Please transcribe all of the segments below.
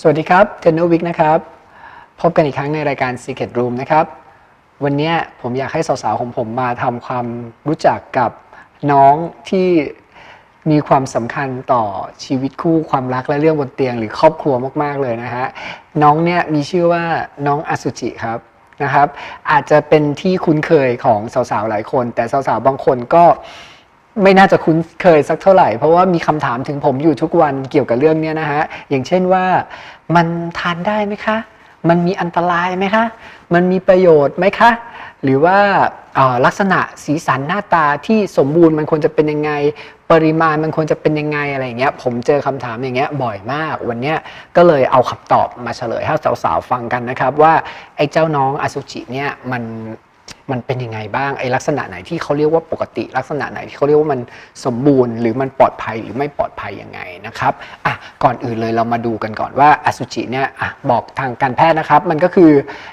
สวัสดีครับเทนโนวิกนะครับ พบกันอีกครั้งในรายการ Secret Room นะครับ วันนี้ผมอยากให้สาวๆของผมมาทำความรู้จักกับน้องที่มีความสำคัญต่อชีวิตคู่ความรักและเรื่องบนเตียงหรือครอบครัวมากๆเลยนะฮะ น้องเนี่ยมีชื่อว่าน้องอสุจิครับนะครับ อาจจะเป็นที่คุ้นเคยของสาวๆหลายคน แต่สาวๆบางคนก็ ไม่น่าจะคุ้นเคยสักเท่าไหร่ เพราะว่ามีคำถามถึงผมอยู่ทุกวันเกี่ยวกับเรื่องนี้นะฮะ อย่างเช่นว่ามันทานได้ไหมคะ มันมีอันตรายไหมคะ มันมีประโยชน์ไหมคะ หรือว่าลักษณะสีสันหน้าตาที่สมบูรณ์มันควรจะเป็นยังไง ปริมาณมันควรจะเป็นยังไงอะไรอย่างเงี้ย ผมเจอคำถามอย่างเงี้ยบ่อยมาก วันเนี้ยก็เลยเอาคำตอบมาเฉลยให้สาวๆฟังกันนะครับว่าไอ้เจ้าน้องอสุจิเนี่ยมัน มันเป็นยังไงบ้างไอ้ลักษณะไหนที่เขาเรียกว่าปกติ ลักษณะไหนที่เขาเรียกว่ามันสมบูรณ์ หรือมันปลอดภัยหรือไม่ปลอดภัยยังไงนะครับอะก่อนอื่นเลยเรามาดูกันก่อนว่าอสุจิเนี่ยอะบอกทางการแพทย์นะครับ มันก็คือ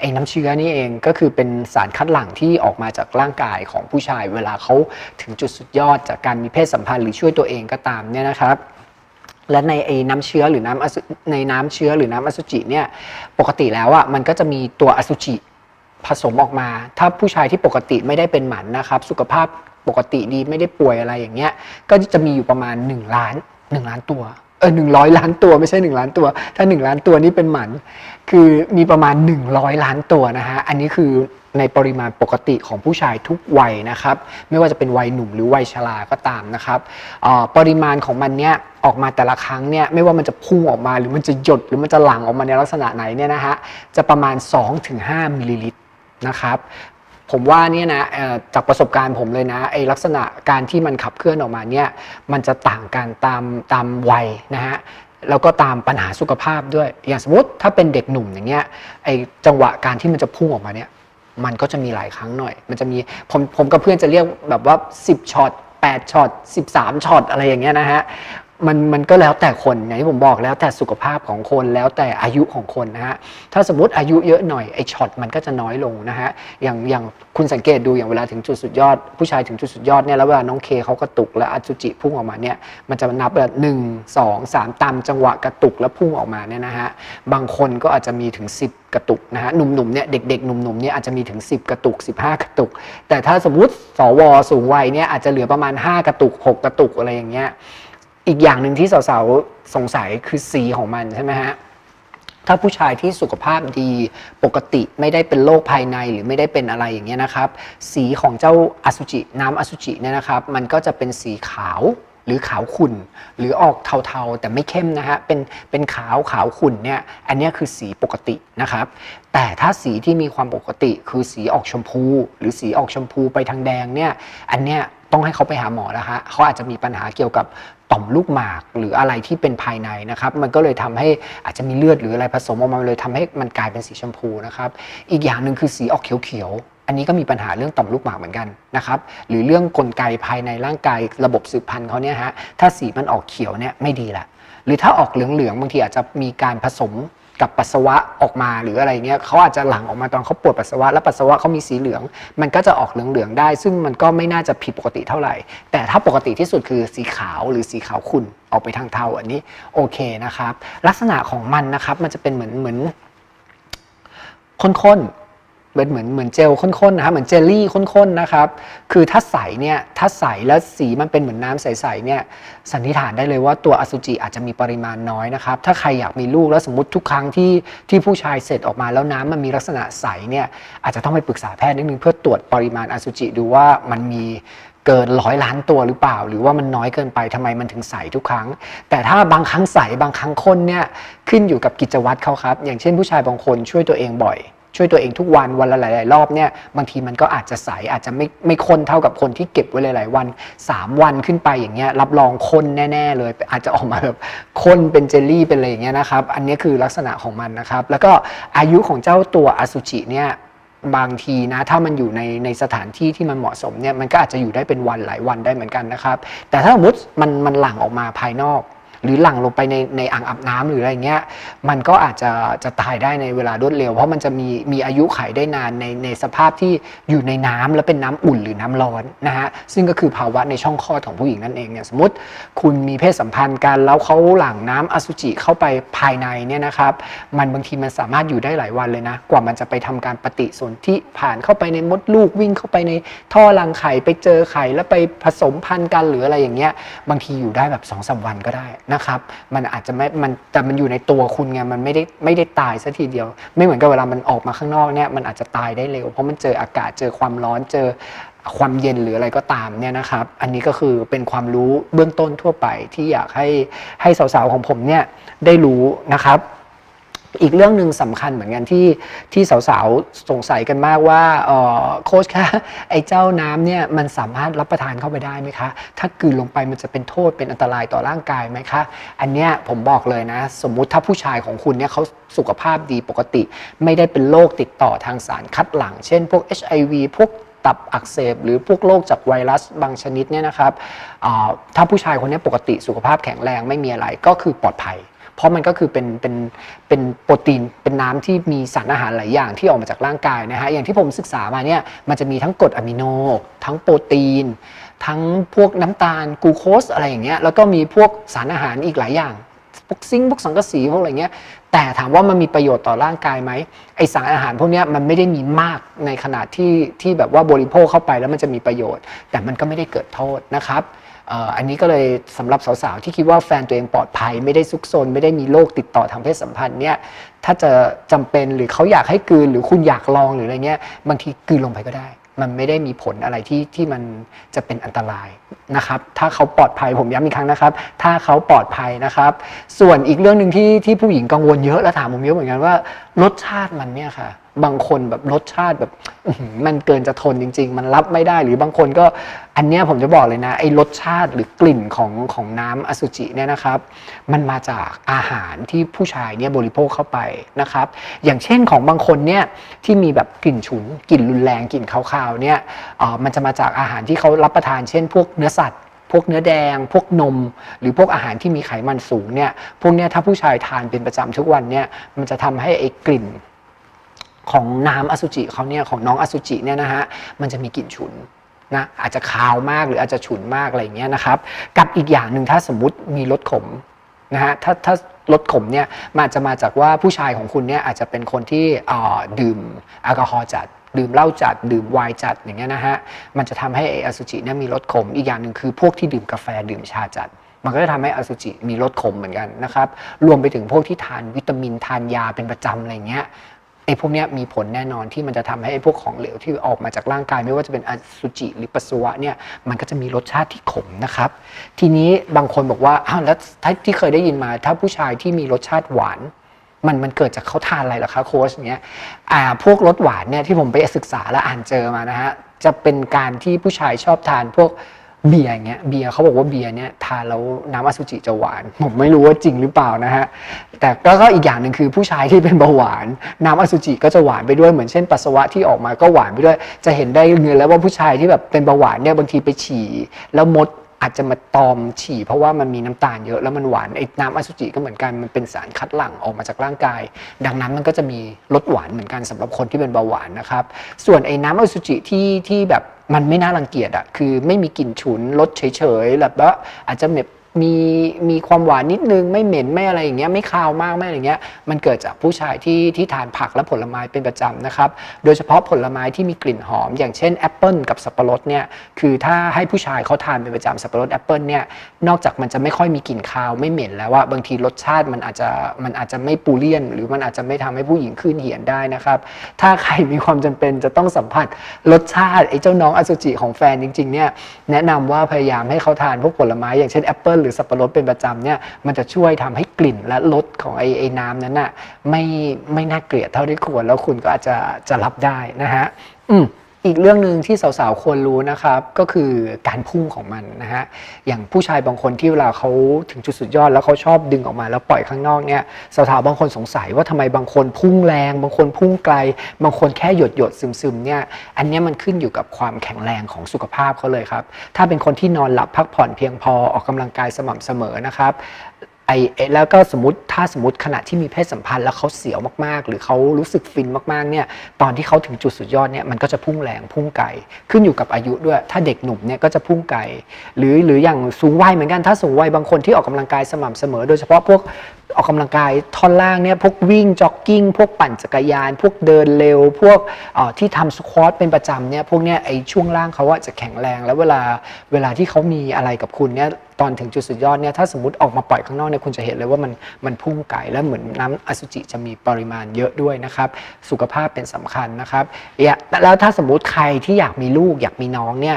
ไอ้น้ำเชื้อนี่เองก็คือเป็นสารคัดหลั่งที่ออกมาจากร่างกายของผู้ชาย เวลาเขาถึงจุดสุดยอดจากการมีเพศสัมพันธ์หรือช่วยตัวเองก็ตามเนี่ยนะครับและในไอ้น้ำเชื้อหรือน้ำอสุในน้ำเชื้อหรือน้ำอสุจิเนี่ยปกติแล้วอะมันก็จะมีตัวอสุจิ ผสมออกมา ถ้าผู้ชายที่ปกติไม่ได้เป็นหมันนะครับ สุขภาพปกติดีไม่ได้ป่วยอะไรอย่างเงี้ย ก็จะมีอยู่ประมาณ 1 ล้าน 1 ล้านตัว เออหนึ่งร้อยล้านตัวไม่ใช่ 1 ล้านตัว ถ้า 1 ล้านตัวนี่เป็นหมัน คือมีประมาณ 100 ล้านตัวนะฮะ อันนี้คือในปริมาณปกติของผู้ชายทุกวัยนะครับ ไม่ว่าจะเป็นวัยหนุ่มหรือวัยชราก็ตามนะครับออปริมาณของมันเนี่ยออกมาแต่ละครั้งเนี่ยไม่ว่ามันจะพุ่งออกมาหรือมันจะหยดหรือมันจะหลั่งออกมาในลักษณะไหนเนี่ยนะฮะจะประมาณ 2-5มิลลิลิตร นะครับผมว่าเนี่ยนะจากประสบการณ์ผมเลยนะไอลักษณะการที่มันขับเคลื่อนออกมาเนี่ยมันจะต่างกันตามตามวัยนะฮะแล้วก็ตามปัญหาสุขภาพด้วย อย่างสมมติถ้าเป็นเด็กหนุ่มอย่างเงี้ยไอจังหวะการที่มันจะพุ่งออกมาเนี่ยมันก็จะมีหลายครั้งหน่อย มันจะมีผมผมกับเพื่อนจะเรียกแบบว่า 10ช็อต8ช็อต13ช็อตอะไรอย่างเงี้ยนะฮะ มันมันก็แล้วแต่คนอย่างที่ผมบอกแล้วแต่สุขภาพของคนแล้วแต่อายุของคนนะฮะถ้าสมมติอายุเยอะหน่อยไอช็อตมันก็จะน้อยลงนะฮะอย่างอย่างคุณสังเกตดูอย่างเวลาถึงจุดสุดยอด ผู้ชายถึงจุดสุดยอดเนี่ยแล้วเวลาน้องเคเขากระตุกและอสุจิพุ่งออกมาเนี่ยมันจะนับแบบหนึ่งสองสามตามจังหวะกระตุกแล้วพุ่งออกมาเนี่ยนะฮะบางคนก็อาจจะมีถึง 10 กระตุกนะฮะหนุ่มๆเนี่ยเด็กๆหนุ่มๆเนี่ยอาจจะมีถึง 10 กระตุก 15 กระตุก แต่ถ้าสมมติสวสูงวัยเนี่ยอาจจะเหลือประมาณ 5 กระตุก 6 กระตุกอะไรอย่างเงี้ย อีกอย่างหนึ่งที่สาวๆสงสัยคือสีของมันใช่ไหมฮะถ้าผู้ชายที่สุขภาพดีปกติไม่ได้เป็นโรคภายในหรือไม่ได้เป็นอะไรอย่างเงี้ยนะครับ สีของเจ้าอสุจิน้ำอสุจิเนี่ยนะครับ มันก็จะเป็นสีขาวหรือขาวขุ่นหรือออกเทาๆ แต่ไม่เข้มนะฮะเป็นเป็นขาวขาวขุ่นเนี่ยอันนี้คือสีปกตินะครับ แต่ถ้าสีที่มีความปกติคือสีออกชมพู หรือสีออกชมพูไปทางแดงเนี่ยอันเนี้ยต้องให้เขาไปหาหมอแล้วฮะเขาอาจจะมีปัญหาเกี่ยวกับ ต่อมลูกหมากหรืออะไรที่เป็นภายในนะครับ มันก็เลยทำให้อาจจะมีเลือดหรืออะไรผสมออกมาเลยทำให้มันกลายเป็นสีชมพูนะครับ อีกอย่างหนึ่งคือสีออกเขียวๆอันนี้ก็มีปัญหาเรื่องต่อมลูกหมากเหมือนกันนะครับ หรือเรื่องกลไกภายในร่างกายระบบสืบพันธุ์เขาเนี่ยฮะถ้าสีมันออกเขียวเนี่ยไม่ดีละหรือถ้าออกเหลืองๆบางทีอาจจะมีการผสม กับปัสสาวะออกมาหรืออะไรเงี้ยเขาอาจจะหลั่งออกมาตอนเขาปวดปัสสาวะแล้วปัสสาวะเขามีสีเหลือง มันก็จะออกเหลืองๆได้ ซึ่งมันก็ไม่น่าจะผิดปกติเท่าไหร่ แต่ถ้าปกติที่สุดคือสีขาวหรือสีขาวขุ่นออกไปทางเทาอันนี้โอเคนะครับ ลักษณะของมันนะครับมันจะเป็นเหมือนเหมือนข้นๆ เป็นเหมือนเหมือนเจลข้นๆนะครับเหมือนเจลลี่ข้นๆนะครับคือถ้าใสเนี่ยถ้าใสแล้วสีมันเป็นเหมือนน้ำใสๆเนี่ยสันนิษฐานได้เลยว่าตัวอสุจิอาจจะมีปริมาณน้อยนะครับถ้าใครอยากมีลูกแล้วสมมติทุกครั้งที่ที่ผู้ชายเสร็จออกมาแล้วน้ำมันมีลักษณะใสเนี่ยอาจจะต้องไปปรึกษาแพทย์นิดนึงเพื่อตรวจปริมาณอสุจิดูว่ามันมีเกินร้อยล้านตัวหรือเปล่า หรือว่ามันน้อยเกินไปทำไมมันถึงใสทุกครั้ง แต่ถ้าบางครั้งใสบางครั้งข้นเนี่ยขึ้นอยู่กับกิจวัตรเขาครับ อย่างเช่นผู้ชายบางคนช่วยตัวเองบ่อย ช่วยตัวเองทุกวันวันละหลายๆรอบเนี่ยบางทีมันก็อาจจะใสอาจจะไม่ไม่ข้นเท่ากับคนที่เก็บไว้หลายๆวัน 3 วันขึ้นไปอย่างเงี้ยรับรองข้นแน่ ๆ เลย อาจจะออกมาแบบข้นเป็นเจลลี่เป็นอะไรอย่างเงี้ยนะครับ อันนี้คือลักษณะของมันนะครับ แล้วก็อายุของเจ้าตัวอสุจิเนี่ยบางทีนะถ้ามันอยู่ในในสถานที่ที่มันเหมาะสมเนี่ยมันก็อาจจะอยู่ได้เป็นวันหลายวันได้เหมือนกันนะครับ แต่ถ้าสมมติมันมันหลั่งออกมาภายนอก หรือหลั่งลงไปในในอ่างอาบน้ำหรืออะไรเงี้ยมันก็อาจจะจะตายได้ในเวลารวดเร็ว เพราะมันจะมีมีอายุไขได้นานในในสภาพที่อยู่ในน้ำแล้วเป็นน้ำอุ่นหรือน้ำร้อนนะฮะซึ่งก็คือภาวะในช่องคลอดของผู้หญิงนั่นเองเนี่ยสมมติคุณมีเพศสัมพันธ์กันแล้วเขาหลั่งน้ำอสุจิเข้าไปภายในเนี่ยนะครับ มันบางทีมันสามารถอยู่ได้หลายวันเลยนะ กว่ามันจะไปทำการปฏิสนธิผ่านเข้าไปในมดลูกวิ่งเข้าไปในท่อรังไข่ไปเจอไข่แล้วไปผสมพันธุ์กันหรืออะไรอย่างเงี้ยบางทีอยู่ได้แบบ2องสาวันก็ได้นะครับ มันอาจจะไม่มันแต่มันอยู่ในตัวคุณไงมันไม่ได้ไม่ได้ตายซะทีเดียว ไม่เหมือนกับเวลามันออกมาข้างนอกเนี่ยมันอาจจะตายได้เร็ว เพราะมันเจออากาศเจอความร้อนเจอความเย็นหรืออะไรก็ตามเนี่ยนะครับ อันนี้ก็คือเป็นความรู้เบื้องต้นทั่วไปที่อยากให้ให้สาวๆของผมเนี่ยได้รู้นะครับ อีกเรื่องหนึ่งสำคัญเหมือนกันที่ที่สาวๆ สงสัยกันมากว่าเออโค้ชคะไอ้เจ้าน้ำเนี่ยมันสามารถรับประทานเข้าไปได้ไหมคะ ถ้ากืนลงไปมันจะเป็นโทษเป็นอันตรายต่อร่างกายไหมคะ อันเนี้ยผมบอกเลยนะ สมมุติถ้าผู้ชายของคุณเนี่ยเขาสุขภาพดีปกติ ไม่ได้เป็นโรคติดต่อทางสารคัดหลั่งเช่นพวก HIV พวกตับอักเสบหรือพวกโรคจากไวรัสบางชนิดเนี่ยนะครับถ้าผู้ชายคนนี้ปกติสุขภาพแข็งแรงไม่มีอะไรก็คือปลอดภัย เพราะมันก็คือเป็นเป็นเป็นโปรตีนเป็นน้ำที่มีสารอาหารหลายอย่างที่ออกมาจากร่างกายนะฮะอย่างที่ผมศึกษามาเนี่ยมันจะมีทั้งกรดอะมิโน ทั้งโปรตีน ทั้งพวกน้ำตาลกลูโคสอะไรอย่างเงี้ยแล้วก็มีพวกสารอาหารอีกหลายอย่างพวกซิงค์พวกสังกะสีพวกอะไรเงี้ยแต่ถามว่ามันมีประโยชน์ต่อร่างกายไหมไอสารอาหารพวกเนี้ยมันไม่ได้มีมากในขนาดที่ที่แบบว่าบริโภคเข้าไปแล้วมันจะมีประโยชน์ แต่มันก็ไม่ได้เกิดโทษนะครับ อันนี้ก็เลยสำหรับสาวๆที่คิดว่าแฟนตัวเองปลอดภัย ไม่ได้ซุกซนไม่ได้มีโรคติดต่อทางเพศสัมพันธ์เนี่ยถ้าจะจำเป็นหรือเขาอยากให้กืนหรือคุณอยากลองหรืออะไรเงี้ยบางทีกืนลงไปก็ได้ มันไม่ได้มีผลอะไรที่ที่มันจะเป็นอันตรายนะครับ ถ้าเขาปลอดภัยผมย้ำอีกครั้งนะครับ ถ้าเขาปลอดภัยนะครับ ส่วนอีกเรื่องหนึ่งที่ที่ผู้หญิงกังวลเยอะและถามผมเยอะเหมือนกันว่า รสชาติมันเนี่ยค่ะ บางคนแบบรสชาติแบบมันเกินจะทนจริง ๆ มันรับไม่ได้หรือบางคนก็อันเนี้ยผมจะบอกเลยนะไอ้รสชาติหรือกลิ่นของของน้ำอสุจิเนี่ยนะครับ มันมาจากอาหารที่ผู้ชายเนี่ยบริโภคเข้าไปนะครับ อย่างเช่นของบางคนเนี่ยที่มีแบบกลิ่นฉุนกลิ่นรุนแรงกลิ่นคาวๆเนี่ยออมันจะมาจากอาหารที่เขารับประทานเช่น พวกเนื้อสัตว์พวกเนื้อแดง พวกนม หรือพวกอาหารที่มีไขมันสูงเนี่ย พวกเนี้ยถ้าผู้ชายทานเป็นประจำทุกวันเนี่ย มันจะทำให้ไอ้กลิ่น ของน้ำอสุจิเขาเนี่ยของน้องอสุจิเนี่ยนะฮะมันจะมีกลิ่นฉุนนะอาจจะคาวมากหรืออาจจะฉุนมากอะไรเงี้ยนะครับกับอีกอย่างหนึ่งถ้าสมมติมีรสขมนะฮะถ้าถ้ารสขมเนี่ยมันอาจจะมาจากว่าผู้ชายของคุณเนี่ยอาจจะเป็นคนที่ดื่มแอลกอฮอล์จัด ดื่มเหล้าจัด ดื่มไวน์จัดอย่างเงี้ยนะฮะมันจะทำให้อสุจิเนี่ยมีรสขมอีกอย่างหนึ่งคือพวกที่ดื่มกาแฟดื่มชาจัดมันก็จะทำให้อสุจิมีรสขมเหมือนกันนะครับ รวมไปถึงพวกที่ทานวิตามินทานยาเป็นประจำอะไรเงี้ย ไอ้พวกนี้มีผลแน่นอนที่มันจะทำให้ไอ้พวกของเหลวที่ออกมาจากร่างกาย ไม่ว่าจะเป็นอสุจิหรือปัสสาวะเนี่ยมันก็จะมีรสชาติที่ขมนะครับ ทีนี้บางคนบอกว่าอ้าวแล้วที่เคยได้ยินมา ถ้าผู้ชายที่มีรสชาติหวานมันมันเกิดจากเขาทานอะไรหรอคะโค้ชเนี้ยอ่าพวกรสหวานเนี่ยที่ผมไปศึกษาและอ่านเจอมานะฮะจะเป็นการที่ผู้ชายชอบทานพวก เบียร์อย่างเงี้ยเบียร์เขาบอกว่าเบียร์เนี่ยทานแล้วน้ำอสุจิจะหวาน ผมไม่รู้ว่าจริงหรือเปล่านะฮะแต่ก็อีกอย่างหนึ่งคือผู้ชายที่เป็นเบาหวาน น้ำอสุจิก็จะหวานไปด้วยเหมือนเช่นปัสสาวะที่ออกมาก็หวานไปด้วย จะเห็นได้เงินแล้วว่าผู้ชายที่แบบเป็นเบาหวานเนี่ยบางทีไปฉี่แล้วมดอาจจะมาตอมฉี่ เพราะว่ามันมีน้ำตาลเยอะแล้วมันหวานไอ้น้ำอสุจิก็เหมือนกันมันเป็นสารคัดหลั่งออกมาจากร่างกาย ดังนั้นมันก็จะมีรสหวานเหมือนกันสำหรับคนที่เป็นเบาหวานนะครับ ส่วนไอ้น้ำอสุจิที่ที่แบบ มันไม่น่ารังเกียจอะคือไม่มีกลิ่นฉุนรสเฉยๆแบบว่าอาจจะแบบ มีมีความหวานนิดนึงไม่เหม็นไม่อะไรอย่างเงี้ยไม่คาวมากไม่อะไรอย่างเงี้ยมันเกิดจากผู้ชายที่ที่ทานผักและผลไม้เป็นประจำนะครับ โดยเฉพาะผลไม้ที่มีกลิ่นหอม อย่างเช่นแอปเปิลกับสับปะรดเนี่ยคือถ้าให้ผู้ชายเขาทานเป็นประจำสับปะรดแอปเปิลเนี่ยนอกจากมันจะไม่ค่อยมีกลิ่นคาวไม่เหม็นแล้วว่าบางทีรสชาติมันอาจจะมันอาจจะไม่ปูเลียน หรือมันอาจจะไม่ทำให้ผู้หญิงขึ้นเหียนได้นะครับถ้าใครมีความจำเป็นจะต้องสัมผัสรสชาติไอ้เจ้าน้องอสุจิของแฟนจริงๆเนี่ยแนะนำว่าพยายามให้เขาทานพวกผลไม้อย่างเช่นแอปเปิลรือสับปะรดเป็นประจำเนี่ยมันจะช่วยทำให้กลิ่นและรสของไอ้ไอ้น้ำนั้นอะไม่ไม่น่าเกลียดเท่าที่ควรแล้วคุณก็อาจจะจะรับได้นะฮะอืม อีกเรื่องหนึ่งที่สาวๆควรรู้นะครับ ก็คือการพุ่งของมันนะฮะอย่างผู้ชายบางคนที่เวลาเขาถึงจุดสุดยอดแล้วเขาชอบดึงออกมาแล้วปล่อยข้างนอกเนี่ยสาวๆบางคนสงสัยว่าทำไมบางคนพุ่งแรง บางคนพุ่งไกล บางคนแค่หยดหยดๆซึมๆเนี่ยอันนี้มันขึ้นอยู่กับความแข็งแรงของสุขภาพเขาเลยครับถ้าเป็นคนที่นอนหลับพักผ่อนเพียงพอออกกำลังกายสม่ำเสมอนะครับ ไออแล้วก็สมมติถ้าสมมติขณะที่มีเพศสัมพันธ์แล้วเขาเสียวมากๆ หรือเขารู้สึกฟินมากๆเนี่ยตอนที่เขาถึงจุดสุดยอดเนี่ยมันก็จะพุ่งแรงพุ่งไกลขึ้นอยู่กับอายุด้วย ถ้าเด็กหนุ่มเนี่ยก็จะพุ่งไกลหรือหรืออย่างสูงวัยเหมือนกันถ้าสูงวัยบางคนที่ออกกำลังกายสม่ำเสมอ โดยเฉพาะพวกออกกำลังกายท่อนล่างเนี่ยพวกวิ่งจ็อกกิ้งพวกปั่นจักรยาน พวกเดินเร็ว พวกที่ทำสควอตเป็นประจำเนี่ยพวกเนี้ยไอช่วงล่างเขาอะจะแข็งแรงแล้วเวลาเวลาที่เขามีอะไรกับคุณเนี่ยตอนถึงจุดสุดยอดเนี่ยถ้าสมมติออกมาปล่อยข้างนอกเนี่ยคุณจะเห็นเลยว่ามันมันพุ่งไกลและเหมือนน้ำอสุจิจะมีปริมาณเยอะด้วยนะครับ สุขภาพเป็นสำคัญนะครับแล้วถ้าสมมติใครที่อยากมีลูกอยากมีน้องเนี่ย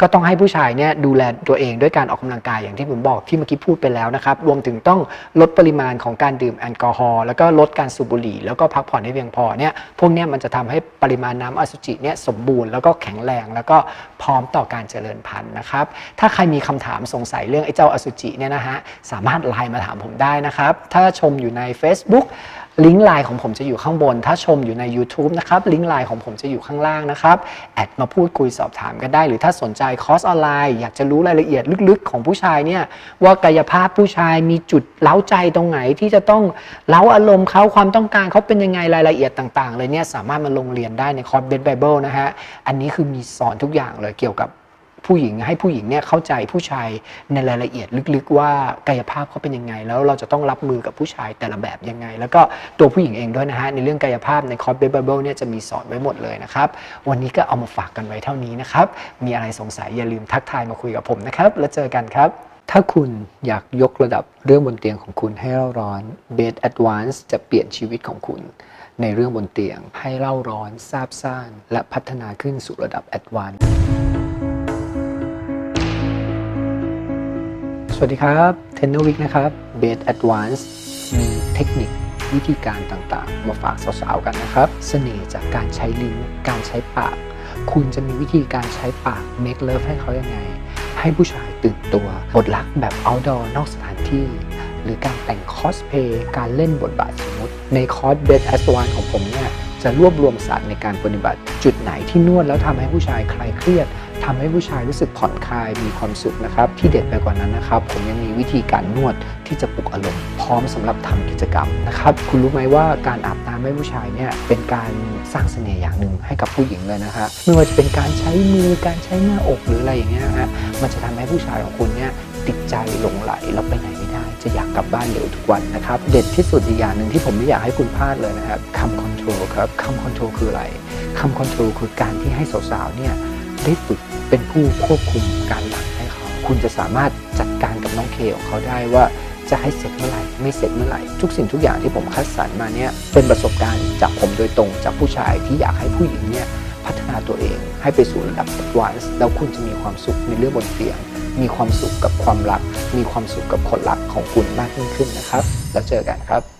ก็ต้องให้ผู้ชายเนี่ยดูแลตัวเองด้วยการออกกำลังกายอย่างที่ผมบอกที่เมื่อกี้พูดไปแล้วนะครับ รวมถึงต้องลดปริมาณของการดื่มแอลกอฮอล์แล้วก็ลดการสูบบุหรี่ แล้วก็พักผ่อนให้เพียงพอเนี่ยพวกเนี้ยมันจะทำให้ปริมาณน้ำอสุจิเนี่ยสมบูรณ์แล้วก็แข็งแรงแล้วก็พร้อมต่อการเจริญพันธุ์นะครับ ถ้าใครมีคำถามสงสัยเรื่องไอ้เจ้าอสุจิเนี่ยนะฮะสามารถไลน์มาถามผมได้นะครับ ถ้าชมอยู่ใน Facebook ลิงก์ไลน์ของผมจะอยู่ข้างบน ถ้าชมอยู่ใน YouTube นะครับลิงก์ไลน์ของผมจะอยู่ข้างล่างนะครับแอดมาพูดคุยสอบถามกันได้ หรือถ้าสนใจคอร์สออนไลน์ อยากจะรู้รายละเอียดลึกๆ ของผู้ชายเนี่ยว่ากายภาพผู้ชายมีจุดเล้าใจตรงไหนที่จะต้องเล้าอารมณ์เขาความต้องการเขาเป็นยังไงรายละเอียดต่าง ๆ เลยเนี่ยสามารถมาลงเรียนได้ในคอร์สเบสไบเบิลนะฮะอันนี้คือมีสอนทุกอย่างเลยเกี่ยวกับ ผู้หญิงให้ผู้หญิงเนี่ยเข้าใจผู้ชายในรายละเอียดลึกๆ ว่ากายภาพเขาเป็นยังไง แล้วเราจะต้องรับมือกับผู้ชายแต่ละแบบยังไง แล้วก็ตัวผู้หญิงเองด้วยนะฮะในเรื่องกายภาพในคอร์สเบบเบิลเนี่ยจะมีสอนไว้หมดเลยนะครับวันนี้ก็เอามาฝากกันไว้เท่านี้นะครับมีอะไรสงสัยอย่าลืมทักทายมาคุยกับผมนะครับแล้วเจอกันครับถ้าคุณอยากยกระดับเรื่องบนเตียงของคุณให้เล่าร้อน Bed Advance จะเปลี่ยนชีวิตของคุณ ในเรื่องบนเตียงให้เล่าร้อนซาบซ่าน และพัฒนาขึ้นสู่ระดับ Advance สวัสดีครับเทนเนอร์วิกนะครับ Bed Advance มีเทคนิควิธีการต่างๆ มาฝากสาวๆกันนะครับ เสน่ห์จากการใช้ลิ้นการใช้ปาก คุณจะมีวิธีการใช้ปาก make love ให้เขายังไง ให้ผู้ชายตื่นตัว บทรักแบบ outdoor นอกสถานที่ หรือการแต่งคอสเพย์การเล่นบทบาทสมมติ ในคอร์ส Bed Advance ของผมเนี่ยจะรวบรวมศาสตร์ในการปฏิบัติ จุดไหนที่นวดแล้วทำให้ผู้ชายคลายเครียด ทำให้ผู้ชายรู้สึกผ่อนคลายมีความสุขนะครับที่เด็ดไปกว่านั้นนะครับ ผมยังมีวิธีการนวดที่จะปลุกอารมณ์พร้อมสำหรับทำกิจกรรมนะครับ คุณรู้ไหมว่าการอาบน้ำให้ผู้ชายเนี่ยเป็นการสร้างเสน่ห์อย่างหนึ่งให้กับผู้หญิงเลยนะฮะไม่ว่าจะเป็นการใช้มือการใช้หน้าอกหรืออะไรอย่างเงี้ยฮะมันจะทำให้ผู้ชายของคุณเนี่ยติดใจหลงไหลแล้วไปไหนไม่ได้ จะอยากกลับบ้านเร็วทุกวันนะครับ เด็ดที่สุดอีกอย่างหนึ่งที่ผมไม่อยากให้คุณพลาดเลยนะครับคำคอนโทรลครับคำคอนโทรลคืออะไรคำคอนโทรลคือการที่ให้สาวๆเนี่ยได้ฝึก เป็นผู้ควบคุมการหลังให้เขา คุณจะสามารถจัดการกับน้องเคของเขาได้ว่าจะให้เสร็จเมื่อไหร่ไม่เสร็จเมื่อไหร่ทุกสิ่งทุกอย่างที่ผมคัดสรรมาเนี่ยเป็นประสบการณ์จากผมโดยตรงจากผู้ชายที่อยากให้ผู้หญิงเนี่ยพัฒนาตัวเอง ให้ไปสู่ระดับ advance แล้วคุณจะมีความสุขในเรื่องบนเตียง มีความสุขกับความรัก มีความสุขกับคนรักของคุณมากยิ่งขึ้นนะครับ แล้วเจอกันครับ